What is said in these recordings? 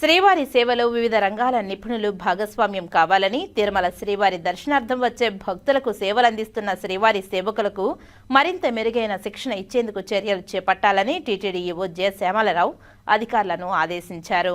శ్రీవారి సేవలో వివిధ రంగాల నిపుణులు భాగస్వామ్యం కావాలని తిరుమల శ్రీవారి దర్శనార్థం వచ్చే భక్తులకు సేవలందిస్తున్న శ్రీవారి సేవకులకు మరింత మెరుగైన శిక్షణ ఇచ్చేందుకు చర్యలు చేపట్టాలని టీటీడీ ఈవో జె శ్యామలరావు అధికారులను ఆదేశించారు.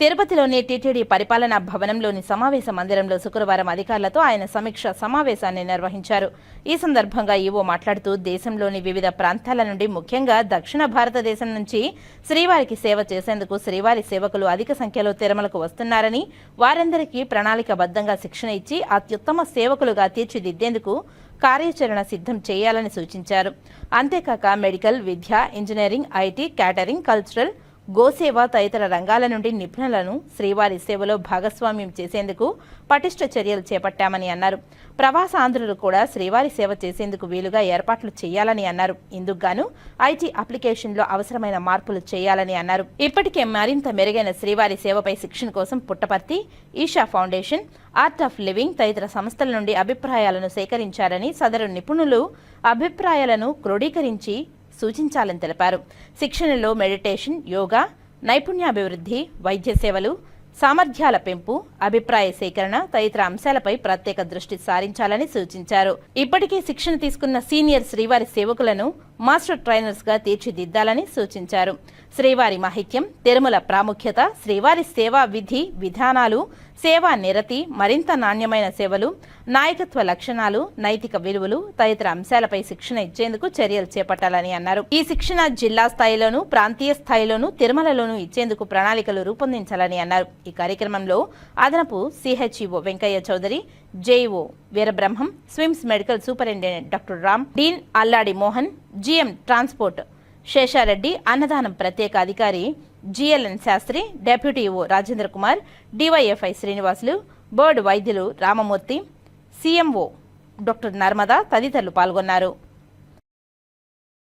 తిరుపతిలోని టీటీడీ పరిపాలనా భవనంలోని సమావేశ మందిరంలో శుక్రవారం అధికారులతో ఆయన సమీక్ష సమావేశాన్ని నిర్వహించారు. ఈ సందర్భంగా ఈవో మాట్లాడుతూ దేశంలోని వివిధ ప్రాంతాల నుండి ముఖ్యంగా దక్షిణ భారతదేశం నుంచి శ్రీవారికి సేవ చేసేందుకు శ్రీవారి సేవకులు అధిక సంఖ్యలో తిరుమలకు వస్తున్నారని వారందరికీ ప్రణాళికబద్ధంగా శిక్షణ ఇచ్చి అత్యుత్తమ సేవకులుగా తీర్చిదిద్దేందుకు కార్యాచరణ సిద్ధం చేయాలని సూచించారు. అంతేకాక మెడికల్ విద్య ఇంజనీరింగ్ ఐటీ క్యాటరింగ్ కల్చరల్ గోసేవ తదితర రంగాల నుండి నిపుణులను శ్రీవారి సేవలో భాగస్వామ్యం చేసేందుకు పటిష్ట చర్యలు చేపట్టామని అన్నారు. ప్రవాస ఆంధ్రులు కూడా శ్రీవారి సేవ చేసేందుకు వీలుగా ఏర్పాట్లు చేయాలని అన్నారు. ఇందుకుగాను ఐటీ అప్లికేషన్లో అవసరమైన మార్పులు చేయాలని అన్నారు. ఇప్పటికే మరింత మెరుగైన శ్రీవారి సేవపై శిక్షణ కోసం Puttaparthi Isha foundation art of living తదితర సంస్థల నుండి అభిప్రాయాలను సేకరించారని సదరు నిపుణులు అభిప్రాయాలను క్రోడీకరించి సూచించాలని తెలిపారు. శిక్షణలో మెడిటేషన్ యోగా నైపుణ్యాభివృద్ధి వైద్య సేవలు సామర్థ్యాల పెంపు అభిప్రాయ సేకరణ తదితర అంశాలపై ప్రత్యేక దృష్టి సారించాలని సూచించారు. ఇప్పటికే శిక్షణ తీసుకున్న సీనియర్ శ్రీవారి సేవకులను మాస్టర్ ట్రైనర్స్గా తీర్చిదిద్దాలని సూచించారు. శ్రీవారి మాహిత్యం తిరుమల ప్రాముఖ్యత శ్రీవారి సేవా విధి విధానాలు సేవా నిరతి మరింత నాణ్యమైన సేవలు నాయకత్వ లక్షణాలు నైతిక విలువలు తదితర అంశాలపై శిక్షణ ఇచ్చేందుకు చర్యలు చేపట్టాలని అన్నారు. ఈ శిక్షణ జిల్లా స్థాయిలోనూ ప్రాంతీయ స్థాయిలోనూ తిరుమలలోనూ ఇచ్చేందుకు ప్రణాళికలు రూపొందించాలని అన్నారు. ఈ కార్యక్రమంలో అదనపు CHEO Venkaiah Chowdary JEO Veerabrahmam SVIMS medical superintendent doctor Ram dean Alladi Mohan GM transport Seshareddy అన్నదానం ప్రత్యేక అధికారి GLN Sastry deputy O Rajendra Kumar DYFI Srinivasulu board వైద్యులు రామమూర్తి సీఎంఓ డాక్టర్ నర్మదా తదితరులు పాల్గొన్నారు.